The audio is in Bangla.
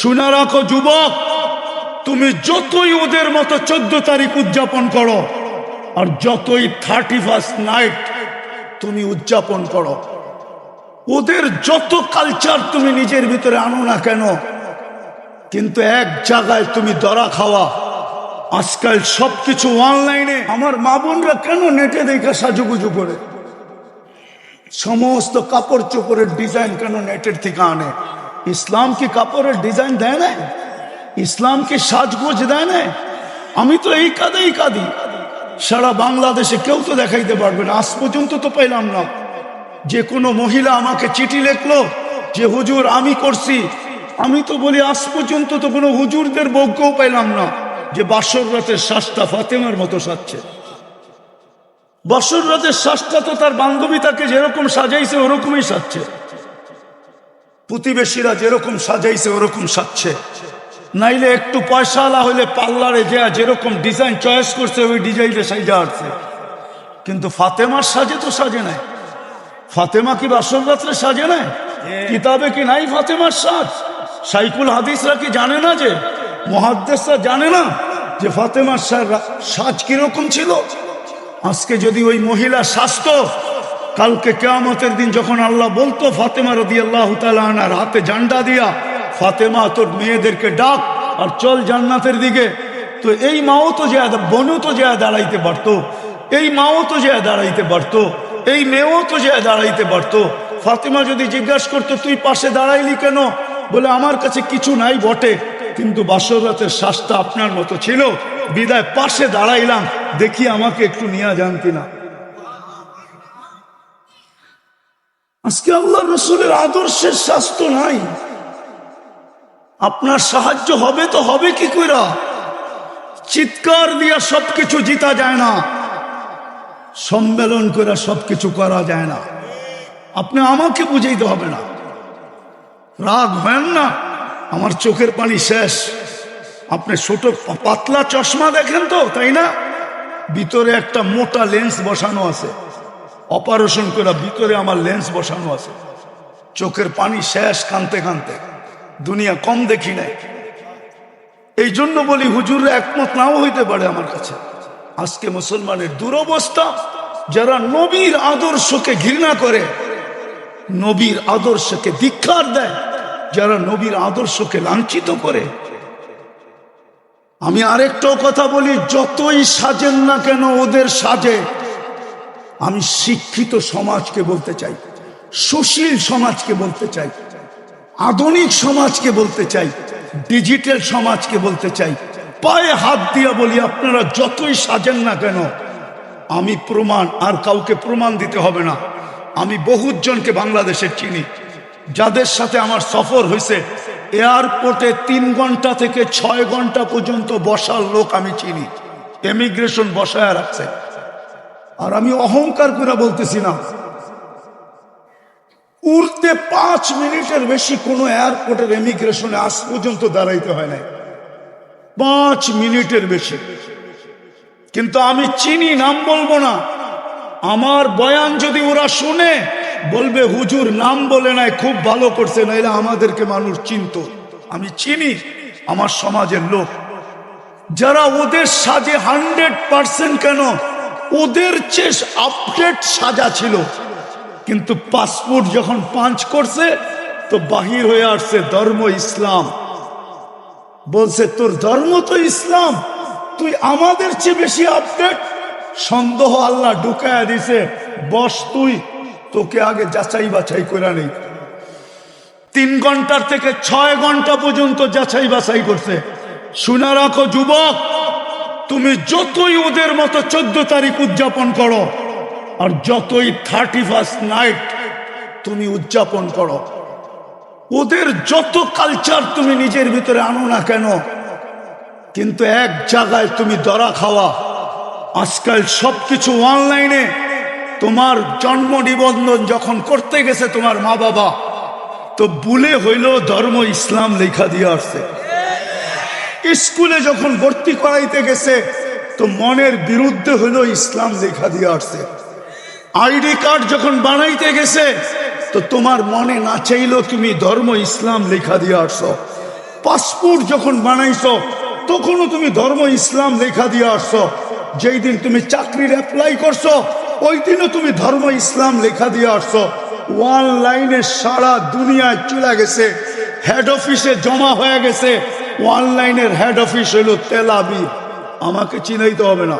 শুনে রাখো, যুবক, তুমি যতই ওদের মতো চোদ্দ তারিখ উদযাপন করো, আর যতই থার্টি ফার্স্ট নাইট তুমি উদযাপন করো, ওদের যত কালচার তুমি নিজের ভিতরে আনো না কেন, কিন্তু এক জায়গায় তুমি দরা খাওয়া, আজকাল সবকিছু অনলাইনে আমার মা বোনরা কেন নেটে দেখে সাজুগুজু করে? সমস্ত কাপড় চোপড়ের ডিজাইন কেন নেটের থেকে আনে? ইসলাম কি কাপড়ের ডিজাইন দেয় না ইসলাম কি সাজগোজ দেয় না আমি তো এই কাঁদেই কাঁদি। সারা বাংলাদেশে কেউ তো দেখাইতে পারবে না। আজ পর্যন্ত তো পাইলাম না। যে কোনো মহিলা আমাকে চিঠি লেখলো যে, হুজুর, আমি করছি। আমি তো বলি, আজ পর্যন্ত তো কোনো হুজুরদের বউকেও পাইলাম না যে, বাসর রাতের শ্বাসটা ফাতেমার মতো সাজছে। বসর রাতের শ্বাসটা তো তার বান্ধবী তাকে যেরকম সাজাইছে, ওরকমই সাজছে। প্রতিবেশীরা যেরকম সাজাইছে, ওরকম সাজছে। নাইলে একটু পয়সা আলা হইলে পার্লারে যে যেরকম ডিজাইন চয়েস করছে, ওই ডিজাইনে সাজা আসছে কিন্তু ফাতেমার সাজে তো সাজে নাই। ফাতেমা কি বাসর রাত্রে সাজে নাই? কিতাবে কি নাই ফাতেমার সাজ? সাইকুল হাদিসরা কি জানে না যে মহাদ্দেশরা জানে না যে ফাতেমার সাজ কীরকম ছিল? আজকে যদি ওই মহিলা স্বাস্থ্য কালকে কেয়ামতের দিন যখন আল্লাহ বলতো, ফাতেমা রদি আল্লাহ তালার হাতে জান্ডা দিয়া, ফাতেমা তোর মেয়েদেরকে ডাক আর চল জান্নাতের দিকে। তো এই মাও তো যে বোনও তো যে দাঁড়াইতে পারতো, এই মাও তো যে দাঁড়াইতে পারতো, এই মেয়েও তো যে দাঁড়াইতে পারতো। ফাতেমা যদি জিজ্ঞাসা করতো, তুই পাশে দাঁড়াইলি কেন? বলে, আমার কাছে কিছু নাই বটে, কিন্তু বাসর রাতের শ্বাসটা আপনার মতো ছিল। বিদায়, পাশে দাঁড়াইলাম, দেখি আমাকে একটু নিয়ে যান কিনা। আজকে আল্লাহ রসুলের আদর্শের স্বাস্থ্য নাই। আপনার সাহায্য হবে তো হবে কি কইরা? চিৎকার দিয়া সবকিছু জিতা যায় না। সম্মেলন করে সবকিছু করা যায় না। আপনি আমাকে বুঝাইতে হবে না। রাগ হয় না। আমার চোখের পানি শেষ। আপনি ছোট পাতলা চশমা দেখেন তো, তাই না? ভিতরে একটা মোটা লেন্স বসানো আছে। অপারেশন করে ভিতরে আমার লেন্স বসানো আছে। চোখের পানি শেষ কানতে কানতে। দুনিয়া কম দেখি নাই। এই জন্য বলি হুজুরে একমত নাও হইতে পারে আমার কাছে। আজকে মুসলমানের দুরবস্থা, যারা নবীর আদর্শকে ঘৃণা করে, নবীর আদর্শকে ধিক্ষার দেয়, যারা নবীর আদর্শকে লাঞ্ছিত করে। আমি আরেকটাও কথা বলি, যতই সাজেন না কেন ওদের সাজে আমি শিক্ষিত সমাজকে বলতে চাই, সুশীল সমাজকে বলতে চাই, আধুনিক সমাজকে বলতে চাই, ডিজিটাল সমাজকে বলতে চাই। পায়ে হাত দিয়া বলি, আপনারা যতই সাজেন না কেন, আমি প্রমাণ, আর কাউকে প্রমাণ দিতে হবে না। আমি বহুত জনকে বাংলাদেশের চিনি, যাদের সাথে আমার সফর হয়েছে এয়ারপোর্টে তিন ঘণ্টা থেকে ছয় ঘণ্টা পর্যন্ত বসার লোক আমি চিনি, এমিগ্রেশন বসায় রাখছে। আর আমি অহংকার করে বলতেছি না উড়তে পাঁচ মিনিটের বেশি কোনো এয়ারপোর্টের এমিগ্রেশনে আজ পর্যন্ত দাঁড়াইতে হয় নাই। পাঁচ মিনিটের বেশি। কিন্তু আমি চিনি, নাম বলব না। আমার বয়ান যদি ওরা শুনে, বলবে, হুজুর, নাম বলে নাই, খুব ভালো করছে। নাইলে আমাদেরকে মানুষ চিনত। আমি চিনি, আমার সমাজের লোক। যারা ওদের সাজে হান্ড্রেড পার্সেন্ট কেন ওদের চেয়ে আপডেট সাজা ছিল। কিন্তু পাসপোর্ট যখন পাঞ্চ করছে, তো বাহির হয়ে আসছে ধর্ম ইসলাম। বলছে, তোর ধর্ম তো ইসলাম। তুই আমাদের চেয়ে বেশি আপডেট সন্দেহ আল্লাহ ঢুকায়া দিছে, বস তুই, তোকে আগে যাচাই বাছাই করে নেই। তিন ঘণ্টার থেকে ছয় ঘণ্টা পর্যন্ত যাচাই বাছাই করছে। শুনে রাখো, যুবক। তুমি যতই ওদের মতো চোদ্দ তারিখ উদযাপন করো, আর যতই থার্টি ফার্স্ট নাইট তুমি উদযাপন করো, ওদের যত কালচার তুমি নিজের ভিতরে আনো না কেন, কিন্তু এক জায়গায় তুমি দরা খাওয়া, আজকাল সবকিছু অনলাইনে তোমার জন্ম নিবন্ধন যখন করতে গেছে তোমার মা বাবা তো ভুলে হইল ধর্ম ইসলাম লেখা দিয়ে আসছে। স্কুলে যখন ভর্তি করাইতে গেছে, তো মনের বিরুদ্ধে হইল ইসলাম লেখা দিয়ে আসছে। আইডি কার্ড যখন বানাইতে গেছে, তো তোমার মনে না চাইলেও তুমি ধর্ম ইসলাম লেখা দিয়ে আসছো। পাসপোর্ট যখন বানাইছো, তখনও তুমি ধর্ম ইসলাম লেখা দিয়ে আসছো। যেই দিন তুমি চাকরির অ্যাপ্লাই করছ, ওই দিনও তুমি ধর্ম ইসলাম লেখা দিয়ে আসছো। অনলাইনে সারা দুনিয়ায় চলে গেছে হেড অফিসে জমা হয়ে গেছে অনলাইনের হেড অফিস হইল তেলাবি আমাকে চিনাইতে হবে না।